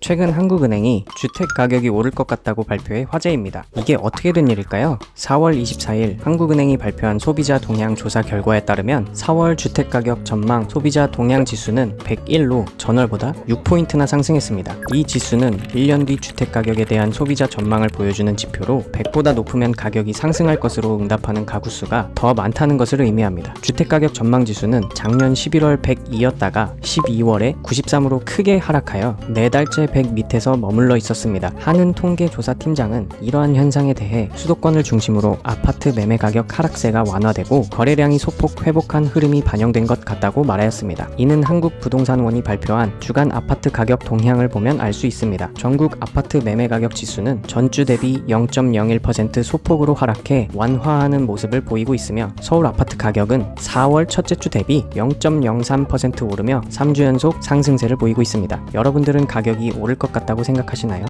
최근 한국은행이 주택 가격이 오를 것 같다고 발표해 화제입니다. 이게 어떻게 된 일일까요? 4월 24일 한국은행이 발표한 소비자 동향 조사 결과에 따르면 4월 주택 가격 전망 소비자 동향 지수는 101로 전월보다 6포인트나 상승했습니다. 이 지수는 1년 뒤 주택 가격에 대한 소비자 전망을 보여주는 지표로 100보다 높으면 가격이 상승할 것으로 응답하는 가구 수가 더 많다는 것을 의미합니다. 주택 가격 전망 지수는 작년 11월 102였다가 12월에 93으로 크게 하락하여 네 달째 100 밑에서 머물러 있었습니다. 한은 통계조사팀장은 이러한 현상에 대해 수도권을 중심으로 아파트 매매 가격 하락세가 완화되고 거래량이 소폭 회복한 흐름이 반영된 것 같다고 말하였습니다. 이는 한국부동산원이 발표한 주간 아파트 가격 동향을 보면 알 수 있습니다. 전국 아파트 매매 가격 지수는 전주 대비 0.01% 소폭으로 하락해 완화하는 모습을 보이고 있으며 서울 아파트 가격은 4월 첫째 주 대비 0.03% 오르며 3주 연속 상승세를 보이고 있습니다. 여러분들은 가격이 오를 것 같다고 생각하시나요?